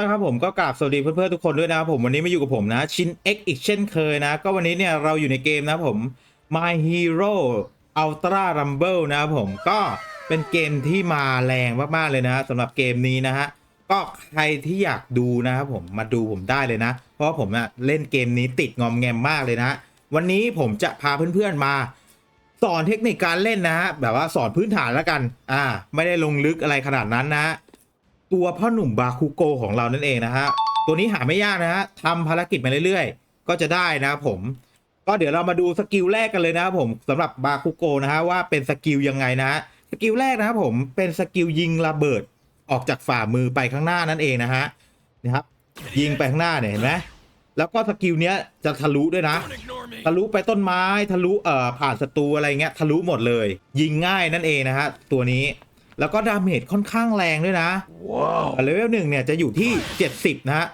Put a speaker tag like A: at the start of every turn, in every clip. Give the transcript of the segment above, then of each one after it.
A: นะครับผมก็กราบสวัสดีเพื่อนๆทุกคนด้วยนะครับผมวันนี้มาอยู่กับผมนะชิน X อีกเช่นเคยนะ ก็วันนี้เนี่ยเราอยู่ในเกมนะผม My Hero Ultra Rumble นะครับผมก็เป็นเกมที่มาแรงมากๆเลยนะสำหรับเกมนี้นะฮะก็ใครที่อยากดูนะครับผมมาดูผมได้เลยนะ เพราะผมอะเล่นเกมนี้ติดงอมแงมมากเลยนะวันนี้ผมจะพาเพื่อนๆมา สอนเทคนิคการเล่นนะฮะแบบว่าสอนพื้นฐานแล้วกัน อ่า ไม่ได้ลงลึกอะไรขนาดนั้นนะฮะ ตัวพ่อหนุ่มบาคุโกของเรานั่นเองนะฮะ ตัวนี้หาไม่ยากนะฮะทำภารกิจมาเรื่อยๆ ก็จะได้นะผม ก็เดี๋ยวเรามาดูสกิลแรกกันเลยนะครับผมสำหรับบาคุโกนะฮะว่าเป็นสกิลยังไงนะฮะ สกิลแรกนะครับผมเป็นสกิลยิงระเบิดออกจากฝ่ามือไปข้างหน้านั่นเองนะฮะนะครับ ยิงไปข้างหน้าเนี่ยเห็นไหมแล้วก็สกิลเนี้ยจะทะลุด้วยนะ ทะลุไปต้นไม้ทะลุเอ่อผ่านศัตรูอะไรเงี้ยทะลุหมดเลย ยิงง่ายนั่นเองนะฮะตัวนี้ แล้วก็ดาเมจค่อนข้างแรงด้วยนะว้าวเลเวลหนึ่งเนี่ยจะอยู่ที่ 70 นะฮะ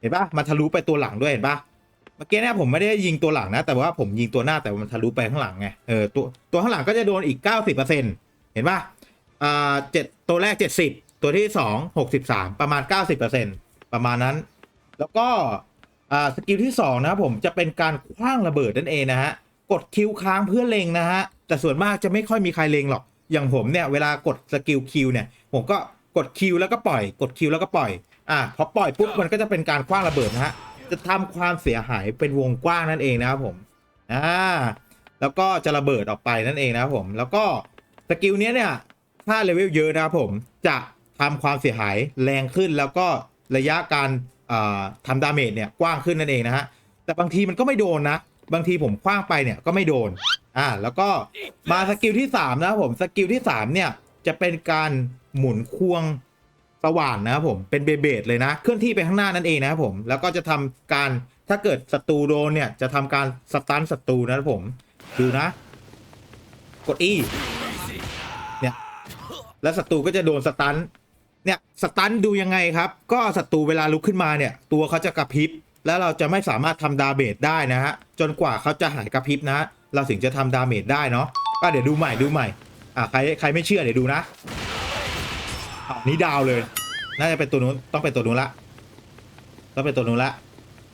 A: เห็นปะมันทะลุไปตัวหลังด้วยเห็นปะเมื่อกี้เนี่ยผมไม่ได้ยิงตัวหลังนะ แต่ว่าผมยิงตัวหน้าแต่ว่ามันทะลุไปข้างหลังไง เออตัวตัวข้างหลังก็จะโดนอีก 90%เห็นปะอ่าเจ็ดตัวแรก 70 ตัวที่ 2 63 ประมาณ 90%ประมาณนั้น แล้วก็อ่าสกิลที่ 2 นะครับผมจะเป็นการคว้างระเบิดนั่นเองนะฮะ กดคิวค้างเพื่อเล็งนะฮะ แต่ส่วนมากจะไม่ค่อยมีใครเล็งหรอก อย่างผมเนี่ยเวลากดสกิลคิวเนี่ยผมก็กดคิวแล้วก็ปล่อย กดคิวแล้วก็ปล่อยอะพอปล่อยปุ๊บมันก็จะเป็นการคว้างระเบิดนะฮะจะทำความเสียหายเป็นวงกว้างนั่นเองนะครับผมอ่าแล้วก็จะระเบิดออกไปนั่นเองนะครับผม แล้วก็สกิลเนี้ยเนี่ยถ้าเลเวลเยอะนะครับผมจะทำความเสียหายแรงขึ้นแล้วก็ระยะการอ่าทำดาเมจเนี่ยกว้างขึ้นนั่นเองนะฮะแต่บางทีมันก็ไม่โดนนะ บางทีผมคว้างไปเนี่ยก็ไม่โดน อ่า แล้วก็มาสกิลที่3นะครับผมสกิลที่3เนี่ยจะเป็นการหมุนควงสว่านนะครับผมเป็นเบเบดเลยนะ เคลื่อนที่ไปข้างหน้านั่นเองนะครับผม แล้วก็จะทำการถ้าเกิดศัตรูโดนเนี่ยจะทำการสตันศัตรูนะครับผมดูนะ กด E เนี่ย แล้วศัตรูก็จะโดนสตันเนี่ยสตันดูยังไงครับ ก็ศัตรูเวลาลุกขึ้นมาเนี่ย ตัวเขาจะกระพริบ แล้วเราจะไม่สามารถทำดาเมจได้นะฮะ จนกว่าเขาจะหายกระพริบนะ เราถึงจะทำดาเมจได้เนาะก็เดี๋ยวดูใหม่ดูใหม่ อะใครใครไม่เชื่อเดี๋ยวดูนะอะนี่ดาวเลย น่าจะเป็นตัวนู้นต้องเป็นตัวนู้นละต้องเป็นตัวนู้นละ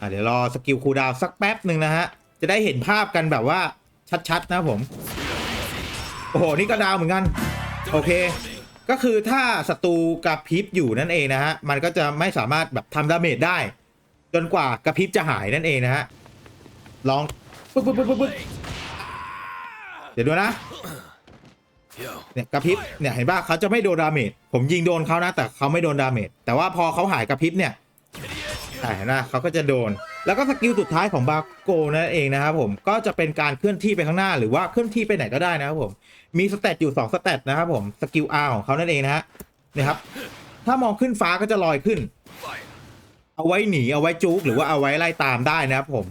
A: อะเดี๋ยวรอสกิลคูดาวสักแป๊บหนึ่งนะฮะ จะได้เห็นภาพกันแบบว่าชัดๆนะผม โอ้โห นี่ก็ดาวเหมือนกัน โอเค ก็คือถ้าศัตรูกระพริบอยู่นั่นเองนะฮะ มันก็จะไม่สามารถแบบทำดาเมจได้ จนกว่ากระพริบจะหายนั่นเองนะฮะลองปึ๊บปึ๊บปึ๊บปึ๊บเดี๋ยวดูนะเนี่ยกระพริบเนี่ยเห็นป่ะเขาจะไม่โดนดาเมจผมยิงโดนเขานะแต่เขาไม่โดนดาเมจแต่ว่าพอเขาหายกระพริบเนี่ยอ่าเห็นนะเขาก็จะโดน แล้วก็สกิลสุดท้ายของบาโกนั่นเองนะครับผมก็จะเป็นการเคลื่อนที่ไปข้างหน้าหรือว่าเคลื่อนที่ไปไหนก็ได้นะครับผมมีสเตตอยู่2สเตตนะครับผมสกิล R ของเขานั่นเองนะฮะเนี่ยครับถ้ามองขึ้นฟ้าก็จะลอยขึ้น เอาไว้หนีเอาไว้จุกหรือว่าเอาไว้ไล่ตามได้นะครับผม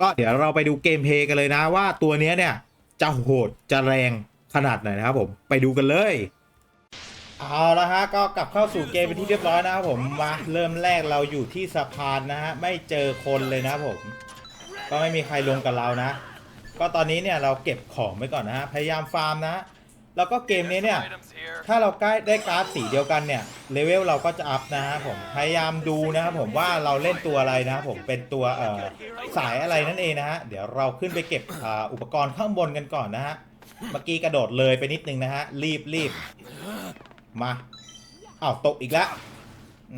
A: ก็เดี๋ยวเราไปดูเกมเพย์กันเลยนะว่าตัวนี้เนี่ยจะโหดจะแรงขนาดไหนนะครับผมไปดูกันเลยเอาละฮะก็กลับเข้าสู่เกมเป็นที่เรียบร้อยนะครับผมมาเริ่มแรกเราอยู่ที่สะพานนะฮะไม่เจอคนเลยนะผมก็ไม่มีใครลงกับเรานะ ก็ตอนนี้เนี่ยเราเก็บของไว้ก่อนนะฮะพยายามฟาร์มนะ แล้วก็เกมนี้เนี่ย ถ้าเราใกล้ได้การ์ดสีเดียวกันเนี่ย เลเวลเราก็จะอัพนะฮะผม พยายามดูนะครับผมว่าเราเล่นตัวอะไรนะครับผม เป็นตัวเอ่อสายอะไรนั่นเองนะฮะ เดี๋ยวเราขึ้นไปเก็บอ่าอุปกรณ์ข้างบนกันก่อนนะฮะ เมื่อกี้กระโดดเลยไปนิดนึงนะฮะ รีบรีบมาอ้าวตกอีกแล้ว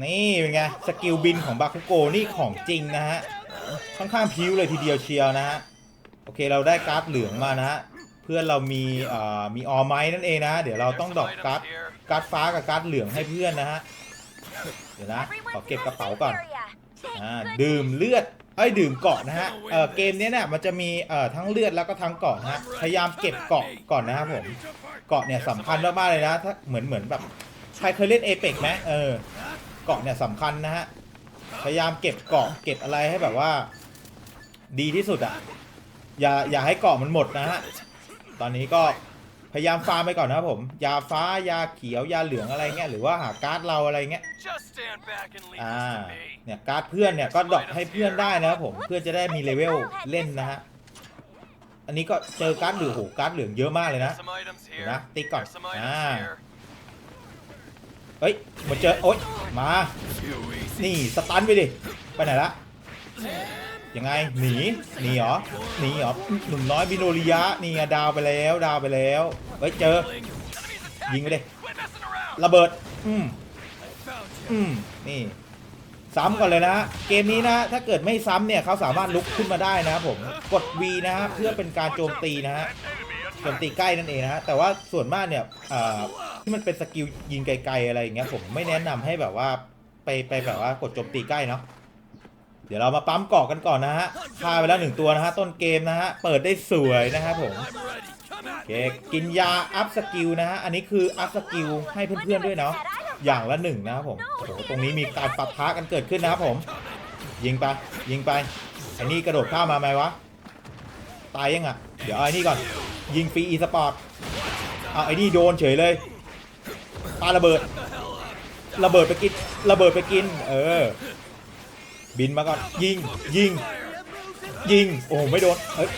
A: นี่เป็นไง สกิลบินของบาคุโกนี่ของจริงนะฮะ ค่อนข้างพิ้วเลยทีเดียวเชียวนะฮะ โอเคเราได้การ์ดเหลืองมานะฮะ เพื่อนเรามีเอ่อมีออไม้นั่นเองนะ เดี๋ยวเราต้องดรอกการ์ดการ์ดฟ้ากับการ์ดเหลืองให้เพื่อนนะฮะ เดี๋ยวนะขอเก็บกระเป๋าก่อน อ่าดื่มเลือดเอ้ยดื่มเกาะนะฮะ เออเกมนี้เนี่ยมันจะมีเอ่อทั้งเลือดแล้วก็ทั้งเกาะนะฮะ พยายามเก็บเกาะก่อนนะครับผม เกาะเนี่ยสำคัญมากๆเลยนะ ถ้าเหมือนเหมือนแบบใครเคยเล่นเอเปกไหมเออ เกาะเนี่ยสำคัญนะฮะ พยายามเก็บเกาะเก็บอะไรให้แบบว่า ดีที่สุดอะ อย่าอย่าให้เกาะมันหมดนะฮะ ตอนนี้ก็พยายามฟาร์มไปก่อนนะครับผม ยาฟ้ายาเขียวยาเหลืองอะไรเงี้ยหรือว่าหาการ์ดเราอะไรเงี้ยอ่าเนี่ยการ์ดเพื่อนเนี่ยก็ดรอปให้เพื่อนได้นะครับผมเพื่อจะได้มีเลเวลเล่นนะฮะอันนี้ก็เจอการ์ดเหลืองโหการ์ดเหลืองเยอะมากเลยนะเดี๋ยวนะติ๊กก่อนอ่าเฮ้ยมาเจอโอ๊ยมานี่สตันไปดิไปไหนละ ยังไงหนีหนีเหรอหนีเหรอหนุ่มน้อยบิโนริยะนี่ไงดาวไปแล้วดาวไปแล้วเฮ้ยเจอ ยิงไปดิระเบิดอืมอืมนี่ซ้ำก่อนเลยนะฮะเกมนี้นะถ้าเกิดไม่ซ้ำเนี่ยเขาสามารถลุกขึ้นมาได้นะครับผมกด V นะฮะเพื่อเป็นการโจมตีนะฮะโจมตีใกล้นั่นเองนะฮะแต่ว่าส่วนมากเนี่ยที่มันเป็นสกิลยิงไกลๆอะไรอย่างเงี้ยผมไม่แนะนำให้แบบว่าไปไปแบบว่ากดโจมตีใกล้เนาะ ดี๋ยวเรามาปั๊มเกาะกันก่อนนะฮะฆ่าไปแล้วหนึ่งตัวนะฮะต้นเกมนะฮะเปิดได้สวยนะครับผมโอเคกินยาอัพสกิลนะฮะอันนี้คืออัพสกิลให้เพื่อนๆด้วยเนาะอย่างละหนึ่งนะครับผมโอ้โหตรงนี้มีการปะทะกันเกิดขึ้นนะครับผม ยิงไปยิงไปไอ้นี่กระโดดข้ามมาไหมวะตายยังอะเดี๋ยวไอ้นี่ก่อน ยิงฟรีอีสปอร์ตเอาไอ้นี่โดนเฉยเลยปาระเบิด ระเบิดไปกินระเบิดไปกิน เออ บินมาก่อน ยิง ยิง ยิง โอ้โห ไม่โดนเอ้ย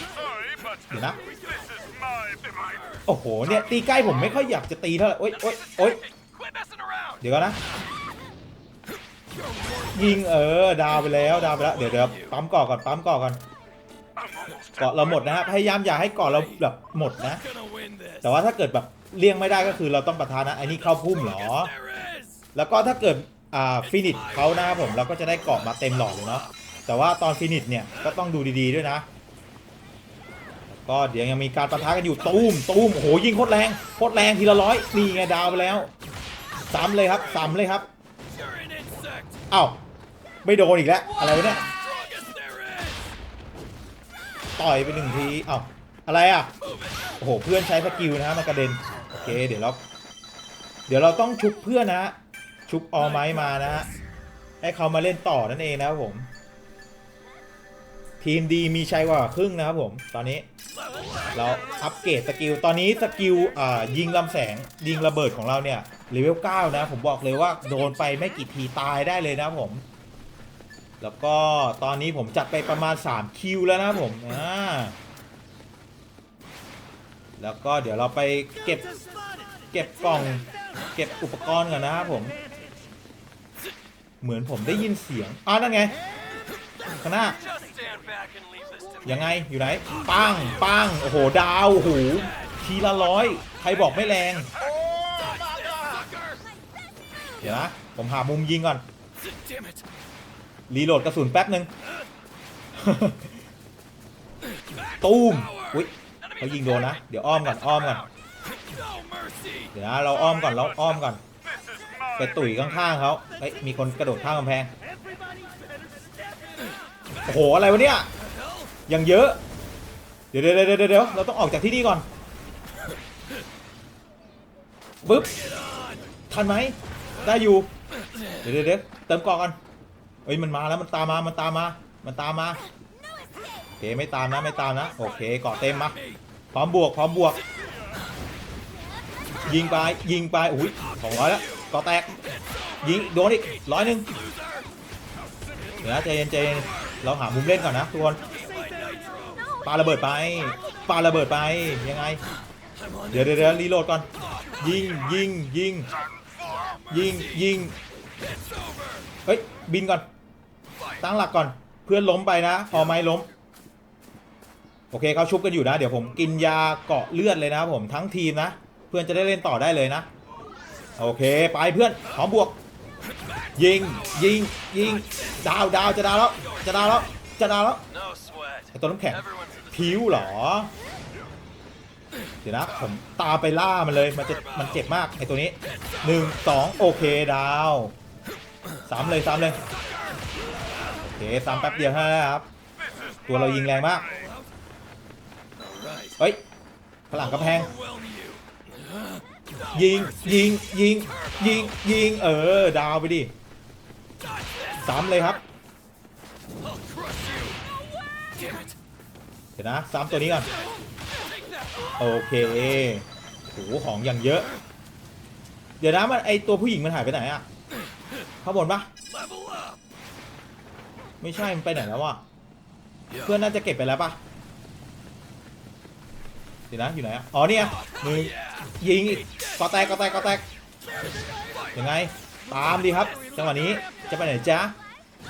A: เดี๋ยวนะ โอ้โห เนี่ย ตีใกล้ผมไม่ค่อยอยากจะตีเท่าไหร่โอ๊ยโอ๊ยโอ๊ยเดี๋ยวก่อนนะ ยิง เออ ดาวไปแล้ว ดาวไปแล้ว เดี๋ยวเดี๋ยวปั๊มก่อก่อน ปั๊มก่อก่อนเกาะเราหมดนะฮะพยายามอย่าให้เกาะเราแบบหมดนะ แต่ว่าถ้าเกิดแบบเลี่ยงไม่ได้ก็คือเราต้องประทานนะไอ้นี่เข้าพุ่มเหรอ แล้วก็ถ้าเกิด อ่าฟินิชเขานะครับผมเราก็จะได้เกาะมาเต็มหลอดเลยเนาะแต่ว่าตอนฟินิชเนี่ยก็ต้องดูดีๆด้วยนะก็เดี๋ยวยังมีการประทะกันอยู่ตูมตูมโอ้โหยิงโคตรแรงโคตรแรงทีละร้อยนี่ไงดาวไปแล้วซ้ำเลยครับซ้ำเลยครับอ้าวไม่โดนอีกแล้วอะไรวะเนี่ยต่อยไปหนึ่งทีเอ้าอะไรอะโอ้โหเพื่อนใช้สกิลนะฮะมันกระเด็นโอเคเดี๋ยวเราเดี๋ยวเราต้องชุบเพื่อนนะ ชุบออไม้มานะฮะให้เขามาเล่นต่อนั่นเองนะครับผม ทีมดีมีชัยกว่าครึ่งนะครับผม ตอนนี้ เราอัปเกรดสกิล ตอนนี้สกิลอ่ายิงลำแสงยิงระเบิดของเราเนี่ยเลเวล9นะ ผมบอกเลยว่าโดนไปไม่กี่ทีตายได้เลยนะครับผม แล้วก็ตอนนี้ผมจัดไปประมาณ 3 คิวแล้วนะผมอ่าแล้วก็เดี๋ยวเราไปเก็บเก็บกล่อง เก็บอุปกรณ์ก่อนนะครับผม เหมือนผมได้ยินเสียงอ้าวนั่นไงข้างหน้ายังไงอยู่ไหนปังปังโอ้โหดาวโอ้โหทีละร้อยใครบอกไม่แรงเดี๋ยวนะผมหามุมยิงก่อนรีโหลดกระสุนแป๊บหนึ่งตูมอุ้ยเขายิงโดนนะ เดี๋ยวอ้อมก่อนอ้อมก่อนเดี๋ยวนะเราอ้อมก่อนเราอ้อมก่อน ไปตุ๋ยข้างๆเขาเฮ้ยมีคนกระโดดข้ามกำแพง โอ้โห อะไรวะเนี่ย ยังเยอะ เดี๋ยวเดี๋ยวเดี๋ยวเดี๋ยวเราต้องออกจากที่นี่ก่อนปึ๊บ ทันไหม ได้อยู่ เดี๋ยวเดี๋ยวเติมกอกกันเอ้ยมันมาแล้วมันตามมา มันตามมา มันตามมาโอเคไม่ตามนะไม่ตามนะ โอเคเกาะเต็มมา พร้อมบวกพร้อมบวก ยิงไปยิงไปอุ้ยสองร้อยแล้ว กาะแตก ยิงโดนอีกร้อยหนึ่งเดี๋ยวนะใจเย็นใจเย็นเราหามุมเล่นก่อนนะทุกคนปาระเบิดไปปาระเบิดไปยังไง เดี๋ยวเดี๋ยวรีโหลดก่อน ยิงยิงยิงยิงยิงเฮ้ยบินก่อน ตั้งหลักก่อนเพื่อนล้มไปนะพอไม้ล้ม โอเคเขาชุบกันอยู่นะ เดี๋ยวผมกินยาเกาะเลือดเลยนะผมทั้งทีมนะ เพื่อนจะได้เล่นต่อได้เลยนะ โอเค ไปเพื่อนพร้อมบวก ยิง ยิง ยิง ดาว ดาว จะดาวแล้ว จะดาวแล้ว จะดาวแล้วไอตัวน้ำแข็งผิวเหรอ เดี๋ยวนะ ผมตามไปล่ามันเลย มันจะ มันเจ็บมากไอตัวนี้หนึ่งสองโอเคดาวสามเลยสามเลย โอเคสามแป๊บเดียวเท่านั้นครับ ตัวเรายิงแรงมาก เฮ้ย ฝรั่งกระแพง ยิงยิงยิงยิงยิงเออ ดาวไปดิสามเลยครับเดี๋ยวนะซ้ำตัวนี้ก่อนโอเคโหของอย่างเยอะ เดี๋ยวนะมันไอตัวผู้หญิงมันหายไปไหนอะข้าบนปะไม่ใช่มันไปไหนแล้ววะเพื่อนน่าจะเก็บไปแล้วปะ ดี๋ยวนะอยู่ไหนอะอ๋อเนี่ยหนึ่งยิงอีกกอแตกกอแตกกอแตกยังไงตามดีครับ จังหวะนี้จะไปไหนจ๊ะ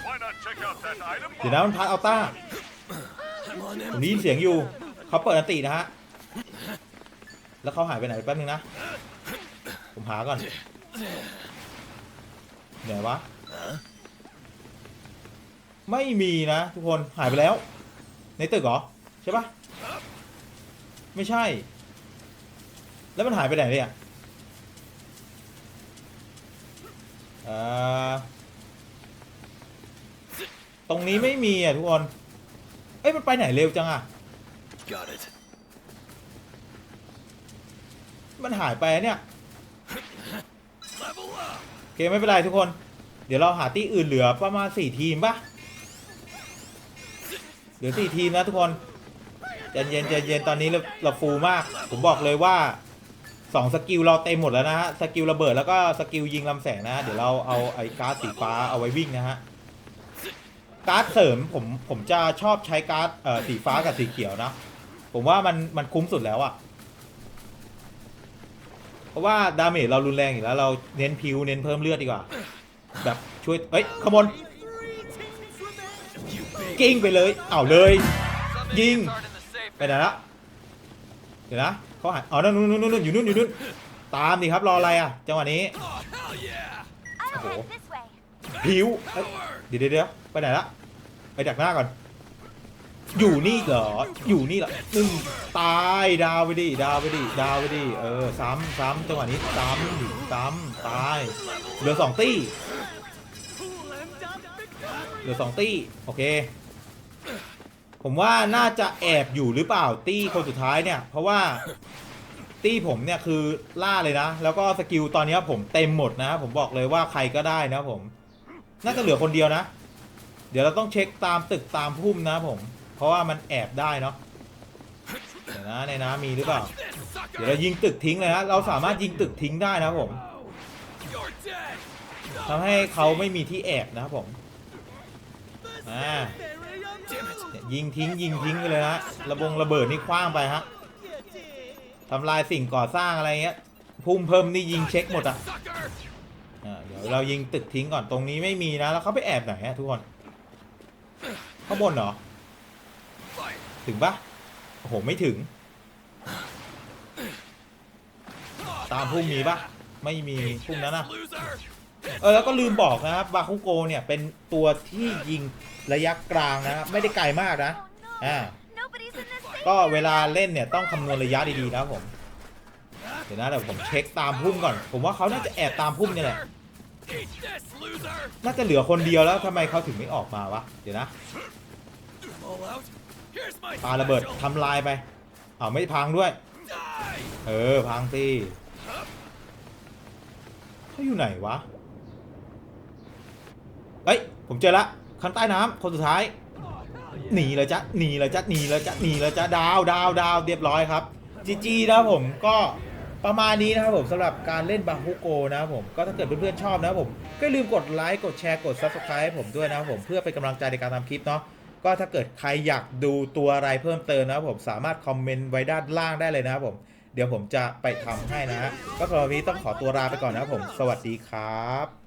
B: Why not check out that item
A: เดี๋ยวนะมันพัดอัลต้า
C: I'm on
A: ผมได้ยินเสียงอยู่เขาเปิดอันตินะฮะแล้วเขาหายไปไหนแป๊บนึงนะ ผมหาก่อนไหนวะไม่มีนะทุกคนหายไปแล้ว ในตึกเหรอ ใช่ปะ ไม่ใช่ แล้วมันหายไปไหนเนี่ยเอ่อตรงนี้ไม่มีอะทุกคน เอ้ย มันไปไหนเร็วจังอะ
C: Got it.
A: มันหายไปอะเนี่ย
C: Level up.
A: โอเคไม่เป็นไรทุกคน เดี๋ยวเราหาที่อื่นเหลือประมาณสี่ทีมปะเหลือสี่ทีมนะทุกคน ใจเย็นใจเย็นตอนนี้เราเราฟูลมาก ผมบอกเลยว่าสองสกิลเราเต็มหมดแล้วนะฮะ สกิลระเบิดแล้วก็สกิลยิงลำแสงนะฮะเดี๋ยวเราเอาไอ้การ์ดสีฟ้าเอาไว้วิ่งนะฮะ การ์ดเสริมผมผมจะชอบใช้การ์ดเอ่อสีฟ้ากับสีเขียวนะ ผมว่ามันมันคุ้มสุดแล้วอะเพราะว่าดาเมจเรารุนแรงอยู่แล้ว เราเน้นพิวเน้นเพิ่มเลือดดีกว่า แบบช่วย เอ้ยขบวนกิ้งไปเลย เอาเลย ยิง ไปไหนละเดี๋ยวนะเขาหายอ๋อนั่นนู่นนู่นนู่นอยู่นู่นอยู่นู่นตามดิครับรออะไรอะจังหวะนี้
C: Oh, hell yeah.
D: I'll
A: Oh.
D: head this way.
A: พิวเอ้ยเดี๋ยวเดี๋ยวเดี๋ยวไปไหนละไปดักหน้าก่อน อยู่นี่เหรออยู่นี่เหรอหนึ่งตายดาวไปดิดาวไปดิดาวไปดิเออซ้ำซ้ำจังหวะนี้ซ้ำดิซ้ำตายเหลือสองตี้เหลือสองตี้โอเค ผมว่าน่าจะแอบอยู่หรือเปล่าตี้คนสุดท้ายเนี่ย เพราะว่าตี้ผมเนี่ยคือล่าเลยนะ แล้วก็สกิลตอนนี้ผมเต็มหมดนะ ผมบอกเลยว่าใครก็ได้นะผม น่าจะเหลือคนเดียวนะ เดี๋ยวเราต้องเช็คตามตึกตามพุ่มนะผม เพราะว่ามันแอบได้เนาะเดี๋ยวนะในน้ำมีหรือเปล่า เดี๋ยวเรายิงตึกทิ้งเลยนะ เราสามารถยิงตึกทิ้งได้นะผมทำให้เขาไม่มีที่แอบนะครับผม อ่า ยิงทิ้งยิงทิ้งไปเลยฮะระบงระเบิดนี่คว้างไปฮะทำลายสิ่งก่อสร้างอะไรเงี้ยพุ่มเพิ่มนี่ยิงเช็คหมดอะเดี๋ยวเรายิงตึกทิ้งก่อนตรงนี้ไม่มีนะแล้วเขาไปแอบไหนฮะทุกคนข้างบนเหรอถึงปะโอ้โหไม่ถึง ตามพุ่มมีปะไม่มีพุ่มนั้นนะ เออแล้วก็ลืมบอกนะครับบาคุโกเนี่ยเป็นตัวที่ยิงระยะกลางนะครับไม่ได้ไกลมากนะอ่าก็เวลาเล่นเนี่ยต้องคำนวณระยะดีๆนะครับผมเดี๋ยวนะเดี๋ยวผมเช็คตามพุ่มก่อน ผมว่าเขาน่าจะแอบตามพุ่มเนี่ยแหละน่าจะเหลือคนเดียวแล้วทำไมเขาถึงไม่ออกมาวะเดี๋ยวนะปาระเบิดทำลายไปอ้าไม่พังด้วย เออพังสิเขาอยู่ไหนวะ เฮ้ย ผมเจอละข้างใต้น้ำคนสุดท้าย หนีเลยจ้ะหนีเลยจ้ะหนีเลยจ้ะหนีเลยจ้ะดาวดาวดาวเรียบร้อยครับจีจีนะครับผมก็ประมาณนี้นะครับผมสำหรับการเล่นบาฮูโกนะครับผมก็ถ้าเกิดเพื่อนๆชอบนะครับผมก็ลืมกดไลค์กดแชร์กด Subscribe ให้ผมด้วยนะครับผมเพื่อเป็นกำลังใจในการทำคลิปเนาะก็ถ้าเกิดใครอยากดูตัวอะไรเพิ่มเติมนะครับผมสามารถคอมเมนต์ไว้ด้านล่างได้เลยนะครับผมเดี๋ยวผมจะไปทำให้นะฮะก็สำหรับวันนี้ต้องขอตัวลาไปก่อนนะครับผม สวัสดีครับ